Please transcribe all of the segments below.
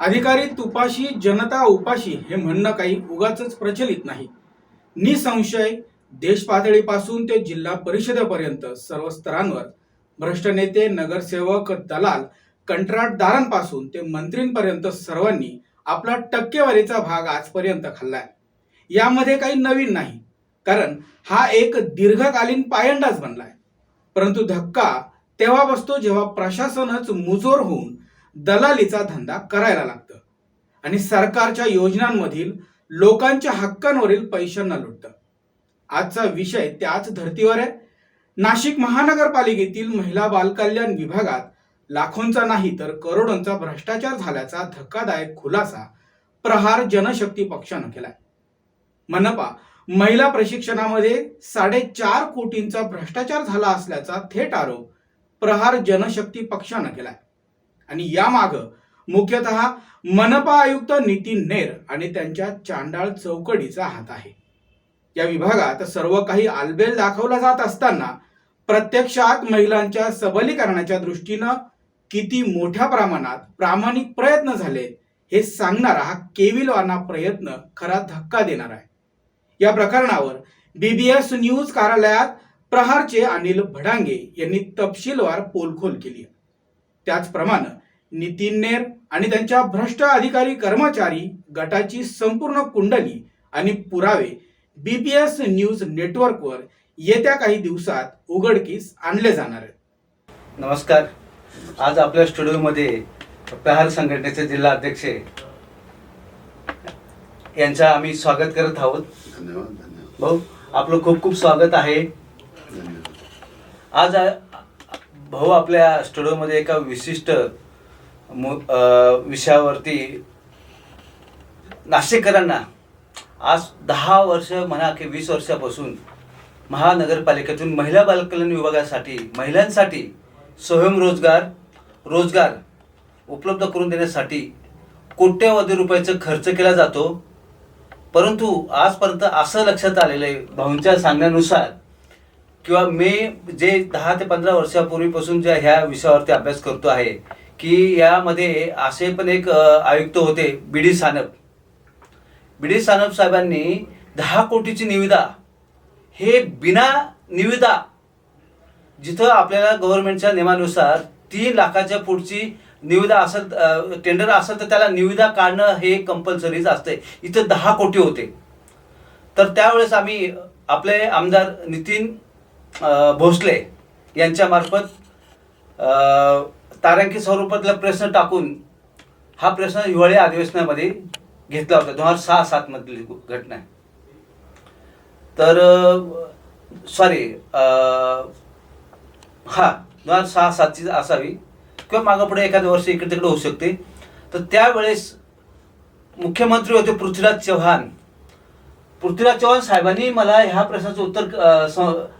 अधिकारी तुपाशी जनता उपाशी हे म्हणणं काही उगाच प्रचलित नाही. निसंशय देश पातळीपासून ते जिल्हा परिषदेपर्यंत सर्व स्तरांवर भ्रष्ट नेते नगरसेवक दलाल कंत्राटदारांपासून ते मंत्रींपर्यंत सर्वांनी आपला टक्केवारीचा भाग आजपर्यंत खाल्लाय. यामध्ये काही नवीन नाही कारण हा एक दीर्घकालीन पायंडाच बनलाय. परंतु धक्का तेव्हा बसतो जेव्हा प्रशासनच मुजोर होऊन दलालीचा धंदा करायला लागतं. आणि सरकारच्या योजनांमधील लोकांच्या हक्कांवरील पैशांना लुटतं. आजचा विषय त्याच धर्तीवर आहे. नाशिक महानगरपालिकेतील महिला बालकल्याण विभागात लाखोंचा नाही तर करोडोंचा भ्रष्टाचार झाल्याचा धक्कादायक खुलासा प्रहार जनशक्ती पक्षानं केलाय. मनपा महिला प्रशिक्षणामध्ये साडेचार कोटींचा भ्रष्टाचार झाला असल्याचा थेट आरोप प्रहार जनशक्ती पक्षानं केलाय. आणि यामाग मुख्यतः मनपा आयुक्त नितीन नेर आणि त्यांच्या चांडाळ चौकडीचा हात आहे. या विभागात सर्व काही आलबेल दाखवला जात असताना प्रत्यक्षात महिलांच्या सबलीकरणाच्या दृष्टीनं किती मोठ्या प्रमाणात प्रामाणिक प्रयत्न झाले हे सांगणारा हा केविलवाना प्रयत्न खरा धक्का देणार आहे. या प्रकरणावर बीबीएस न्यूज कार्यालयात प्रहारचे अनिल भडांगे यांनी तपशीलवार पोलखोल केली आहे. त्याचप्रमाणे नितीन नेर आणि त्यांच्या भ्रष्ट अधिकारी कर्मचारी गटाची संपूर्ण कुंडली आणि पुरावे बीपीएस न्यूज नेटवर्कवर येत्या काही दिवसात उघडकीस आणले जाणार आहेत. नमस्कार. आज आपल्या स्टुडिओमध्ये प्रहार संघटनेचे जिल्हा अध्यक्ष यांचं आम्ही स्वागत करत आहोत. धन्यवाद धन्यवाद. भाऊ आपलं खूप खूप स्वागत आहे. आज भाऊ आपल्या स्टुडिओमध्ये एका विशिष्ट विषयावरती नाशिककरांना आज दहा वर्ष म्हणा की वीस वर्षापासून महानगरपालिकेतून महिला बालकल्याण विभागासाठी महिलांसाठी स्वयंरोजगार रोजगार उपलब्ध करून देण्यासाठी कोट्यवधी रुपयाचा खर्च केला जातो. परंतु आजपर्यंत असं लक्षात आलेलं आहे भाऊंच्या सांगण्यानुसार किंवा मी जे दहा ते पंधरा वर्षापूर्वीपासून ज्या ह्या विषयावरती अभ्यास करतो आहे की यामध्ये असे पण एक आयुक्त होते B D Sanap. B D Sanap साहेबांनी दहा कोटीची निविदा हे बिना निविदा जिथं आपल्याला गव्हर्नमेंटच्या नियमानुसार तीन लाखाच्या पुढची निविदा असेल टेंडर असेल तर त्याला निविदा काढणं हे कंपल्सरीच असते इथं दहा कोटी होते. तर त्यावेळेस आम्ही आपले आमदार नितीन भोसले यांच्यामार्फत अ, तारांकित स्वरूपातला प्रश्न टाकून हा प्रश्न हिवाळी अधिवेशनामध्ये घेतला होता दोन हजार सहा सात मधली घटना आहे. तर सॉरी हा दोन हजार सहा सातची असावी किंवा मागं पुढे एखाद्या वर्षी इकडे तिकडे होऊ शकते. तर त्यावेळेस मुख्यमंत्री होते पृथ्वीराज चव्हाण. पृथ्वीराज चव्हाण साहेबांनी मला ह्या प्रश्नाचं उत्तर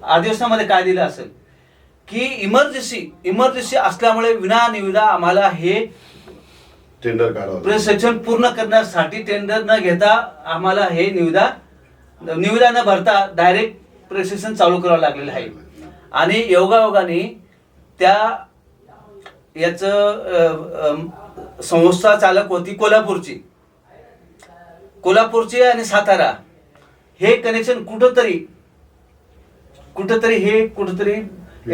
अधिवेशनामध्ये काय दिलं असेल? की इमर्जन्सी इमर्जन्सी असल्यामुळे विना निविदा आम्हाला हे टेंडर प्रशिक्षण पूर्ण करण्यासाठी टेंडर न घेता आम्हाला हे निविदा निविदा न भरता डायरेक्ट प्रशिक्षण चालू करावं लागलेलं आहे. आणि योगायोगाने त्या याचं संस्था चालक होती कोल्हापूरची. कोल्हापूरची आणि सातारा. हे कनेक्शन कुठंतरी कुठंतरी हे कुठंतरी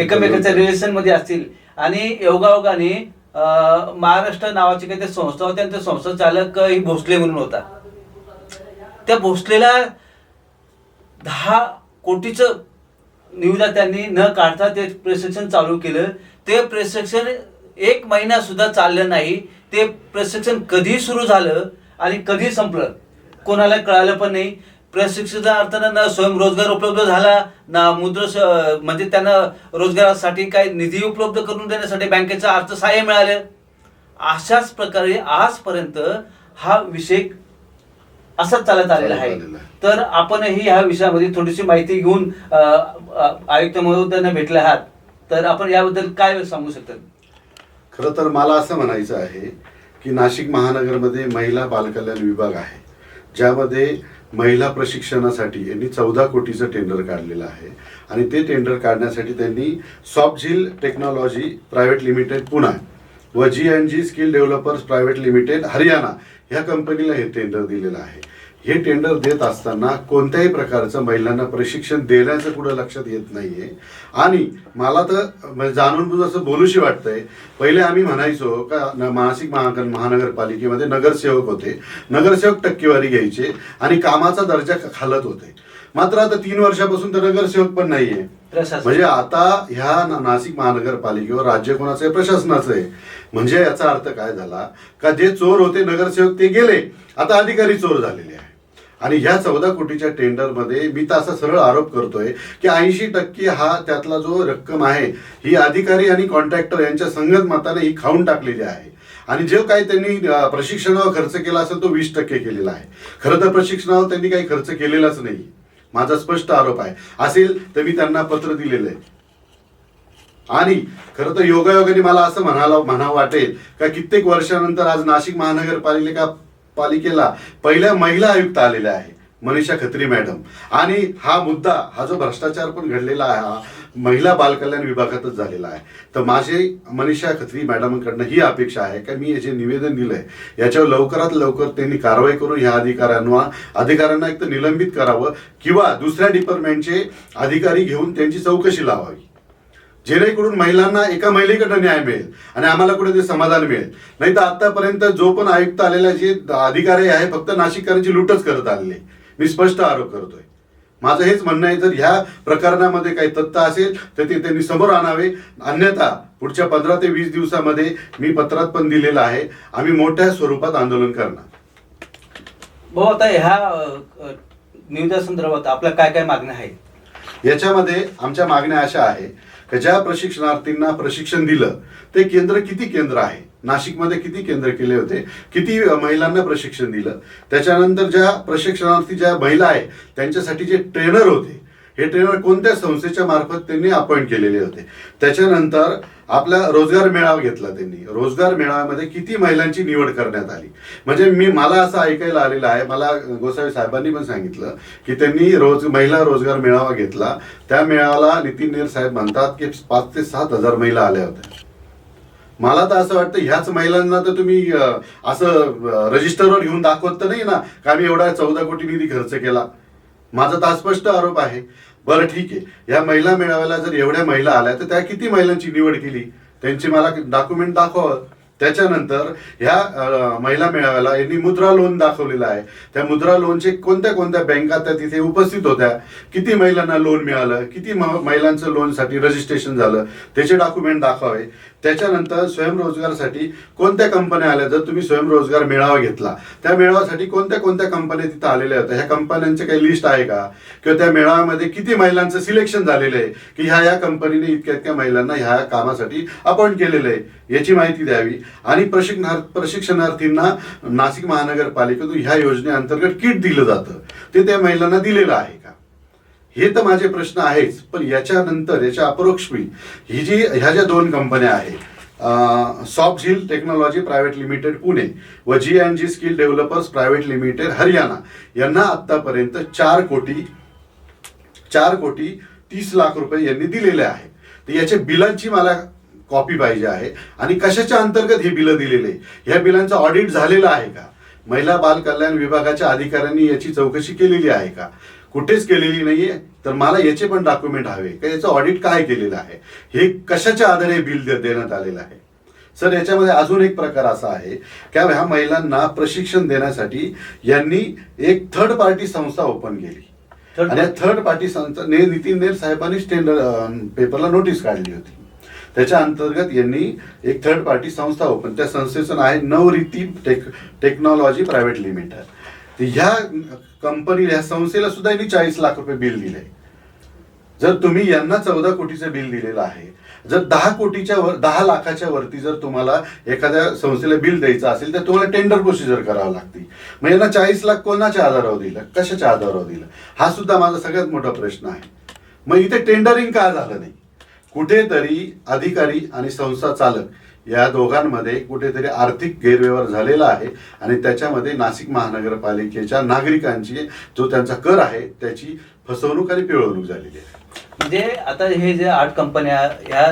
एकमेकांच्या रिलेशनमध्ये. असतील. आणि योगायोगाने महाराष्ट्र नावाची काही संस्था होती आणि त्या संस्था चालक ही भोसले म्हणून होता. त्या भोसलेला दहा कोटीचं निविदा त्यांनी न काढता ते प्रशिक्षण चालू केलं. ते प्रशिक्षण एक महिना सुद्धा चाललं नाही. ते प्रशिक्षण कधी सुरू झालं आणि कधी संपलं कोणाला कळालं पण नाही. प्रशिक्षणाच्या अर्थानं ना स्वयंरोजगार उपलब्ध झाला ना मुद्रा म्हणजे त्यांना रोजगारासाठी काही निधी उपलब्ध करून देण्यासाठी बँकेचं अर्थसहाय्य मिळालं. अशाच प्रकारे आजपर्यंत हा विषय असाच चालत आलेला आहे. तर आपणही ह्या विषयामध्ये थोडीशी माहिती घेऊन आयुक्त महोदयांना भेटले आहात. तर आपण याबद्दल काय सांगू शकतात खरं तर मला असं म्हणायचं आहे की नाशिक महानगरमध्ये महिला बालकल्याण विभाग आहे ज्यामध्ये महिला प्रशिक्षणासाठी यांनी चौदा कोटीचं टेंडर काढलेलं आहे. आणि ते टेंडर काढण्यासाठी त्यांनी सॉफ्ट झील टेक्नॉलॉजी प्रायव्हेट लिमिटेड पुणे व G N G skill developers private limited Haryana ह्या कंपनीला हे टेंडर दिलेलं आहे. हे टेंडर देत असताना कोणत्याही प्रकारचं महिलांना प्रशिक्षण देण्याचं कुठं लक्षात येत नाहीये. आणि मला तर म्हणजे जाणून बुजून असं बोलूशी वाटतंय. पहिले आम्ही म्हणायचो का मानसिक महा महानगरपालिकेमध्ये नगरसेवक होते. नगरसेवक टक्केवारी घ्यायचे आणि कामाचा दर्जा खालत होते. मात्र आता तीन वर्षापासून तर नगरसेवक पण नाहीये. म्हणजे आता ह्या नाशिक महानगरपालिकेवर राज्य कोणाचं आहे प्रशासनाचं आहे. म्हणजे याचा अर्थ काय झाला? का जे चोर होते नगरसेवक ते गेले. आता अधिकारी चोर झालेले आहे आणि ह्या चौदा कोटीच्या टेंडरमध्ये मी तर असा सरळ आरोप करतोय की ऐंशी टक्के हा त्यातला जो रक्कम आहे ही अधिकारी आणि कॉन्ट्रॅक्टर यांच्या संगत मताने ही खाऊन टाकलेली आहे. आणि जो काही त्यांनी प्रशिक्षणावर खर्च केला असेल तो वीस टक्के केलेला आहे. खरं तर प्रशिक्षणावर त्यांनी काही खर्च केलेलाच नाही. माझा स्पष्ट आरोप आहे. असेल तर मी त्यांना पत्र दिलेलं आहे. आणि खरं तर योगायोगाने मला असं म्हणायला म्हणावं वाटेल का कित्येक वर्षानंतर आज नाशिक महानगरपालिका पालिकेला पहिल्या महिला आयुक्त आलेल्या आहे मनीषा खत्री मॅडम. आणि हा मुद्दा हा जो भ्रष्टाचार पण घडलेला आहे हा महिला बालकल्याण विभागातच झालेला आहे. तर माझे मनीषा खत्री मॅडमकडनं ही अपेक्षा आहे का मी याचे जे निवेदन दिलंय याच्यावर लवकरात लवकर त्यांनी कारवाई करून ह्या अधिकाऱ्यांना अधिकाऱ्यांना एक तर निलंबित करावं किंवा दुसऱ्या डिपार्टमेंटचे अधिकारी घेऊन त्यांची चौकशी लावावी. जेणेकरून महिलांना एका महिलेकडनं न्याय मिळेल आणि आम्हाला कुठे ते समाधान मिळेल. नाही तर आतापर्यंत जो पण आयुक्त आलेला जे अधिकारी आहे फक्त नाशिककरांची लूटच करत आलेले. मी स्पष्ट आरोप करतोय. माझं हेच म्हणणं आहे जर ह्या प्रकरणामध्ये काही तथ्य असेल तर ते त्यांनी समोर आणावे. अन्यथा पुढच्या पंधरा ते वीस दिवसामध्ये मी पत्रात पण दिलेलं आहे आम्ही मोठ्या स्वरूपात आंदोलन करणार. भाऊ आता ह्या निविदा संदर्भात आपल्या काय काय मागण्या आहेत? याच्यामध्ये आमच्या मागण्या अशा आहे ज्या प्रशिक्षणार्थींना प्रशिक्षण दिलं ते केंद्र किती केंद्र आहे? नाशिकमध्ये किती केंद्र केले होते? किती महिलांना प्रशिक्षण दिलं? त्याच्यानंतर ज्या प्रशिक्षणार्थी ज्या महिला आहे त्यांच्यासाठी जे ट्रेनर होते हे ट्रेनर कोणत्या संस्थेच्या मार्फत त्यांनी अपॉइंट केलेले होते. त्याच्यानंतर आपला रोजगार मेळावा घेतला त्यांनी. रोजगार मेळाव्यामध्ये किती महिलांची निवड करण्यात आली. म्हणजे मी मला असं ऐकायला आलेलं आहे मला गोसावी साहेबांनी पण सांगितलं की त्यांनी रोज महिला रोजगार मेळावा घेतला. त्या मेळाव्याला नितीन नेर साहेब म्हणतात की पाच ते सात हजार महिला आल्या होत्या. मला तर असं वाटतं ह्याच महिलांना तर तुम्ही असं रजिस्टरवर घेऊन दाखवत तर नाही ना का मी एवढा चौदा कोटी निधी खर्च केला. माझा तर स्पष्ट आरोप आहे. बरं ठीक आहे. या महिला मेळाव्याला जर एवढ्या महिला आल्या तर त्या किती महिलांची निवड केली? त्यांची मला डॉक्युमेंट दाखवा. त्याच्यानंतर ह्या महिला मेळाव्याला यांनी मुद्रा लोन दाखवलेलं आहे. त्या मुद्रा लोनचे कोणत्या कोणत्या बँका त्या तिथे उपस्थित होत्या? किती महिलांना लोन मिळालं? किती महिलांचं लोनसाठी रजिस्ट्रेशन झालं? त्याचे डॉक्युमेंट दाखवावे. त्याच्यानंतर स्वयंरोजगारसाठी कोणत्या कंपन्या आल्या? जर तुम्ही स्वयंरोजगार मेळावा घेतला त्या मेळाव्यासाठी कोणत्या कोणत्या कंपन्या तिथं आलेल्या होत्या? ह्या कंपन्यांचे काही लिस्ट आहे का? किंवा त्या मेळाव्यामध्ये किती महिलांचं सिलेक्शन झालेलं आहे? की ह्या या कंपनीने इतक्या इतक्या महिलांना ह्या कामासाठी अपॉइंट केलेलं आहे? याची माहिती द्यावी. आणि प्रशिक्षणार्थींना नाशिक महानगरपालिकेतून ह्या योजनेअंतर्गत किट दिलं जातं. ते त्या महिलांना दिलेलं आहे का? हे तर माझे प्रश्न आहेच पण याच्यानंतर याच्या अपरोक्षमी ही जी ह्या ज्या दोन कंपन्या आहेत सॉफ्ट झील टेक्नॉलॉजी प्रायव्हेट लिमिटेड पुणे व G and G skill developers private limited Haryana यांना आतापर्यंत चार कोटी चार कोटी तीस लाख रुपये यांनी दिलेले आहे. तर याच्या बिलांची मला कॉपी पाहिजे आहे. आणि कशाच्या अंतर्गत हे बिलं दिलेले? ह्या बिलांचं ऑडिट झालेलं आहे का? महिला बाल कल्याण विभागाच्या अधिकाऱ्यांनी याची चौकशी केलेली आहे का? कुठेच केलेली नाहीये. तर मला याचे पण डॉक्युमेंट हवे का याचं ऑडिट काय केलेलं आहे? हे कशाच्या आधारे बिल देण्यात आलेलं आहे? सर याच्यामध्ये अजून एक प्रकार असा आहे. की ह्या महिलांना प्रशिक्षण देण्यासाठी यांनी एक थर्ड पार्टी संस्था ओपन केली. आणि थर्ड पार्टी संस्था ने नितीन नेर साहेबांनीच टेंडर पेपरला नोटीस काढली होती. त्याच्या अंतर्गत यांनी एक थर्ड पार्टी संस्था ओपन त्या संस्थेचं नाव आहे Navriti tech technology private limited तर ह्या कंपनीला ह्या संस्थेला सुद्धा यांनी चाळीस लाख रुपये बिल दिले. जर तुम्ही यांना चौदा कोटीचं बिल दिलेलं आहे जर दहा कोटीच्या वर दहा लाखाच्या वरती जर तुम्हाला एखाद्या संस्थेला बिल द्यायचं असेल तर तुम्हाला टेंडर प्रोसिजर करावं लागते मग यांना चाळीस लाख कोणाच्या आधारावर दिलं? कशाच्या आधारावर दिलं? हा सुद्धा माझा सगळ्यात मोठा प्रश्न आहे. मग इथे टेंडरिंग का झालं नाही? कुठेतरी अधिकारी आणि संस्था चालक या दोघांमध्ये कुठेतरी आर्थिक गैरव्यवहार झालेला आहे आणि त्याच्यामध्ये नाशिक महानगरपालिकेच्या नागरिकांची जो त्यांचा कर आहे त्याची फसवणूक आणि पिळवणूक झालेली आहे. म्हणजे आता हे जे आठ कंपन्या ह्या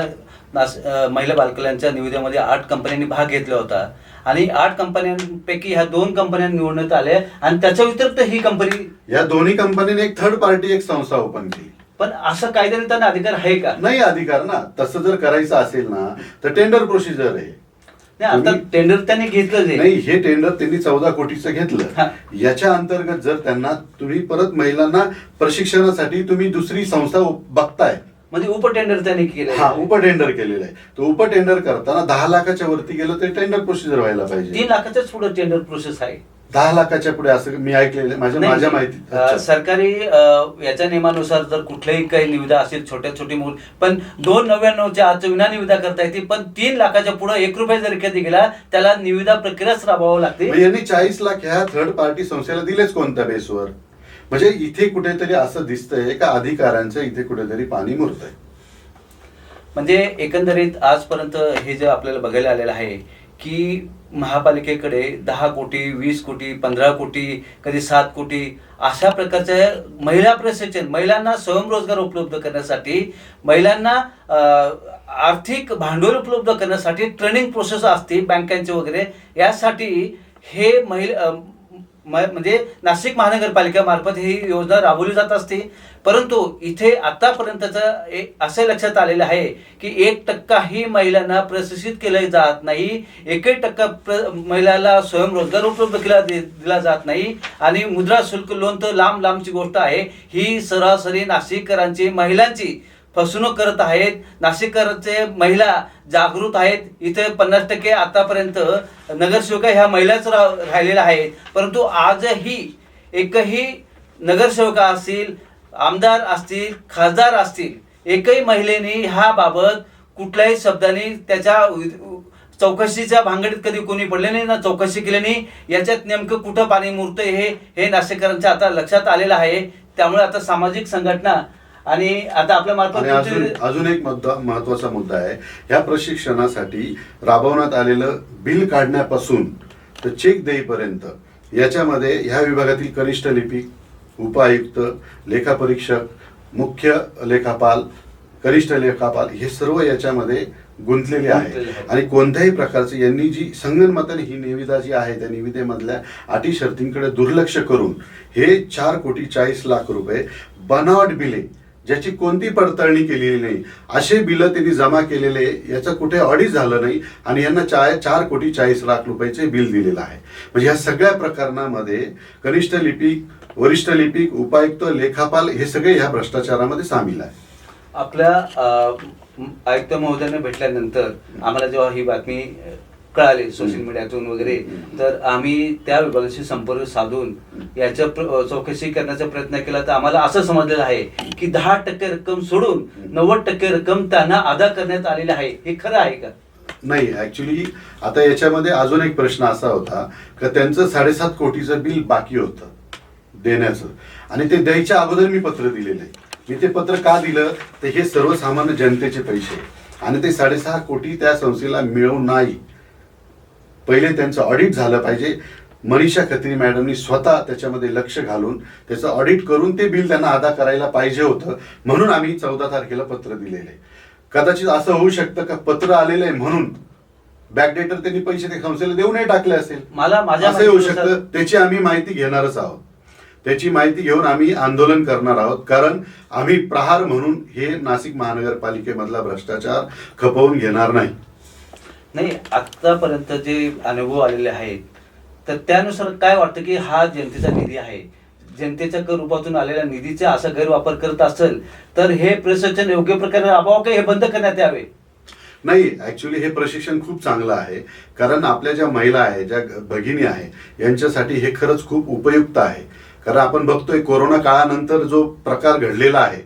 नास महिला बालकल्यांच्या निविदेमध्ये आठ कंपन्यांनी भाग घेतला होता. आणि आठ कंपन्यांपैकी ह्या दोन कंपन्या निवडण्यात आल्या आणि त्याच्या व्यतिरिक्त ही कंपनी या दोन्ही कंपनीने एक थर्ड पार्टी एक संस्था ओपन केली. पण असं कायद्याने त्यांना अधिकार आहे का? नाही अधिकार ना. तसं जर करायचं असेल ना तर टेंडर प्रोसिजर आहे. नाही आता तुम्ही- टेंडर त्यांनी घेतलं नाही. हे टेंडर त्यांनी चौदा कोटीचं हा. घेतलं याच्या अंतर्गत जर त्यांना तुम्ही परत महिलांना प्रशिक्षणासाठी तुम्ही दुसरी संस्था उप- बघताय. म्हणजे उपटेंडर त्यांनी केलं हा उपटेंडर केलेलं आहे. तो उपटेंडर करताना दहा लाखाच्या वरती गेलं तर टेंडर प्रोसिजर व्हायला तीन पाहिजे लाखाच्याच पुढे टेंडर प्रोसेस आहे. दहा लाखाच्या पुढे असं मी ऐकलेलं. माझ्या नाही, माझ्या अ, माहितीत सरकारी अ, याच्या नियमानुसार जर कुठल्याही काही निविदा असेल छोट्या छोटी मूल पण दोन नव्याण्णवच्या आज विना निविदा करता येते पण तीन लाखाच्या पुढे एक रुपये जर कधी गेला त्याला निविदा प्रक्रियाच राबवावं लागते. मग यांनी चाळीस लाख ह्या थर्ड पार्टी संस्थेला दिलेच कोणत्या बेसवर? म्हणजे इथे कुठेतरी असं दिसतंय का अधिकाऱ्यांचं इथे कुठेतरी पाणी मुरतंय. म्हणजे एकंदरीत आजपर्यंत हे जे आपल्याला बघायला आलेलं आहे की महापालिकेकडे दहा कोटी वीस कोटी पंधरा कोटी कधी सात कोटी अशा प्रकारच्या महिला प्रशिक्षण महिलांना स्वयंरोजगार उपलब्ध करण्यासाठी महिलांना आर्थिक भांडवल उपलब्ध करण्यासाठी ट्रेनिंग प्रोसेस असते बँकांचे वगैरे यासाठी हे महिला म्हणजे नाशिक महानगरपालिकेमार्फत ही योजना राबवली जात असते. परंतु इथे आतापर्यंतचं ए- असे लक्षात आलेलं आहे की एक टक्काही महिलांना प्रशिक्षित केलं जात नाही. एकही टक्का प्र महिलाला स्वयंरोजगार उपलब्ध केला दे- दिला जात नाही. आणि मुद्रा शुल्क लोन तर लांब लांबची गोष्ट आहे. ही सरासरी नाशिककरांची महिलांची फसवणूक करत आहेत नाशिककरांचे महिला जागृत आहेत. इथे पन्नास टक्के आतापर्यंत नगरसेविका ह्या महिलाच रा- राहिलेल्या आहेत. परंतु आजही एकही नगरसेवका असतील आमदार असतील खासदार असतील एकही महिलेने ह्या बाबत कुठल्याही शब्दाने त्याच्या चौकशीच्या भांगडीत कधी कोणी पडले नाही ना चौकशी केली नाही. याच्यात नेमकं कुठं पाणी मुरतंय हे हे नाशिककरांच्या आता लक्षात आलेलं आहे. त्यामुळे आता सामाजिक संघटना आणि आता आपल्या आणि अजून मार्फत अजून एक मुद्दा महत्त्वाचा मुद्दा आहे ह्या प्रशिक्षणासाठी राबवण्यात आलेलं बिल काढण्यापासून तर चेक देईपर्यंत याच्यामध्ये ह्या विभागातील कनिष्ठ लिपिक उपायुक्त लेखापरीक्षक मुख्य लेखापाल कनिष्ठ लेखापाल हे सर्व याच्यामध्ये गुंतलेले आहे गुंतलेले आहेत. आणि कोणत्याही प्रकारचे यांनी जी संगनमताने ही निविदा जी आहे त्या निविदेमधल्या अटी शर्तींकडे दुर्लक्ष करून हे चार कोटी चाळीस लाख रुपये बनावट बिले ज्याची कोणती पडताळणी केलेली नाही. असे बिलं त्यांनी जमा केलेले याचं कुठे ऑडिट झालं नाही आणि यांना चाय चार कोटी चाळीस लाख रुपयाचे बिल दिलेलं आहे. म्हणजे ह्या सगळ्या प्रकरणामध्ये कनिष्ठ लिपिक वरिष्ठ लिपिक उपायुक्त लेखापाल हे सगळे ह्या भ्रष्टाचारामध्ये सामील आहे आपल्या आयुक्त महोदयाने भेटल्यानंतर आम्हाला जेव्हा ही बातमी कळाली सोशल मीडियातून वगैरे. तर आम्ही त्या विभागाशी संपर्क साधून याच्या चौकशी करण्याचा प्रयत्न केला. तर आम्हाला असं समजलेलं आहे की दहा टक्के रक्कम सोडून नव्वद टक्के रक्कम त्यांना अदा करण्यात आलेली आहे. हे खरं आहे का? नाही ऍक्च्युली आता याच्यामध्ये अजून एक प्रश्न असा होता का त्यांचं साडेसात कोटीचं बिल बाकी होतं देण्याचं. आणि ते द्यायच्या अगोदर मी पत्र दिलेलं आहे. मी ते पत्र का दिलं? तर हे सर्वसामान्य जनतेचे पैसे. आणि ते साडेसहा कोटी त्या संस्थेला मिळवू नाही. पहिले त्यांचं ऑडिट झालं पाहिजे. मनीषा खत्री मॅडमनी स्वतः त्याच्यामध्ये लक्ष घालून त्याचं ऑडिट करून ते बिल त्यांना अदा करायला पाहिजे होतं म्हणून आम्ही चौदा तारखेला पत्र दिलेलं आहे. कदाचित असं होऊ शकतं का? पत्र आलेलं आहे म्हणून. बॅकडेटर त्यांनी पैसे त्या संस्थेला देऊनही टाकले असेल. मला माझ्या असं माहितीनुसार- शकतं. त्याची आम्ही माहिती घेणारच आहोत. त्याची माहिती घेऊन आम्ही आंदोलन करणार आहोत. कारण आम्ही प्रहार म्हणून हे नाशिक महानगरपालिकेमधला भ्रष्टाचार खपवून घेणार नाही. नाही आतापर्यंत जे अनुभव आलेले आहेत तर त्यानुसार काय वाटतं की हा जनतेचा निधी आहे? जनतेच्या कर रूपातून आलेल्या निधीचा असा गैरवापर करत असेल तर हे प्रशिक्षण योग्य प्रकारे राबवावं का हे बंद करण्यात यावे? नाही ऍक्च्युली हे प्रशिक्षण खूप चांगलं आहे. कारण आपल्या ज्या महिला आहे ज्या भगिनी आहे यांच्यासाठी हे खरंच खूप उपयुक्त आहे. कारण आपण बघतोय कोरोना काळानंतर जो प्रकार घडलेला आहे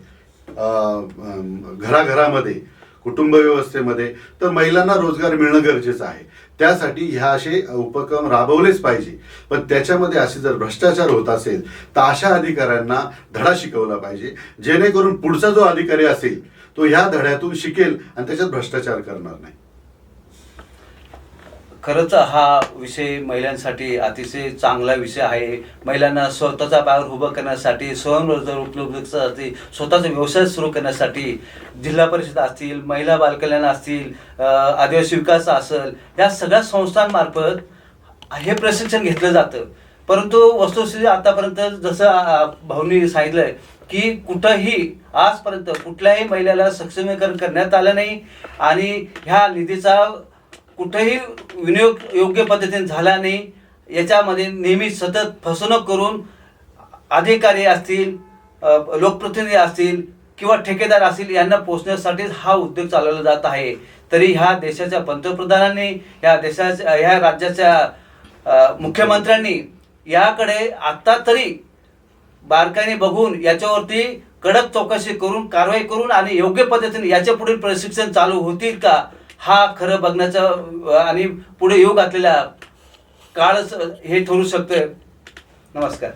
घराघरामध्ये कुटुंब व्यवस्थेमध्ये तर महिलांना रोजगार मिळणं गरजेचं आहे. त्यासाठी ह्या असे उपक्रम राबवलेच पाहिजे. पण त्याच्यामध्ये असे जर भ्रष्टाचार होत असेल तर अशा अधिकाऱ्यांना धडा शिकवला पाहिजे. जेणेकरून पुढचा जो अधिकारी असेल तो ह्या धड्यातून शिकेल आणि त्याच्यात भ्रष्टाचार करणार नाही. खरंच हा विषय महिलांसाठी अतिशय चांगला विषय आहे. महिलांना स्वतःचा पायावर उभं करण्यासाठी स्वयंरोजगार उपलब्धतेसाठी स्वतःचा व्यवसाय सुरू करण्यासाठी जिल्हा परिषद असतील महिला बालकल्याण असतील आदिवासी विकास असेल या सगळ्या संस्थांमार्फत हे प्रशिक्षण घेतलं जातं. परंतु वस्तुस्थिती आतापर्यंत जसं अ, भाऊनी सांगितलंय की कुठंही आजपर्यंत कुठल्याही महिलेला सक्षमीकरण करण्यात आलं नाही आणि ह्या निधीचा कुठेही विनियोग योग्य पद्धतीने झाला नाही याच्यामध्ये नेहमी सतत फसवणूक करून अधिकारी असतील लोकप्रतिनिधी असतील किंवा ठेकेदार असतील यांना पोचण्यासाठीच हा उद्योग चालवला जात आहे. तरी ह्या देशाच्या पंतप्रधानांनी ह्या देशाच्या ह्या राज्याच्या मुख्यमंत्र्यांनी याकडे आत्ता तरी बारकाईने बघून याच्यावरती कडक चौकशी करून कारवाई करून आणि योग्य पद्धतीने याच्या पुढील प्रशिक्षण चालू होतील का? हा खरं बघण्याचा आणि पुढे येऊ घातलेला काळच हे ठरू शकतं नमस्कार.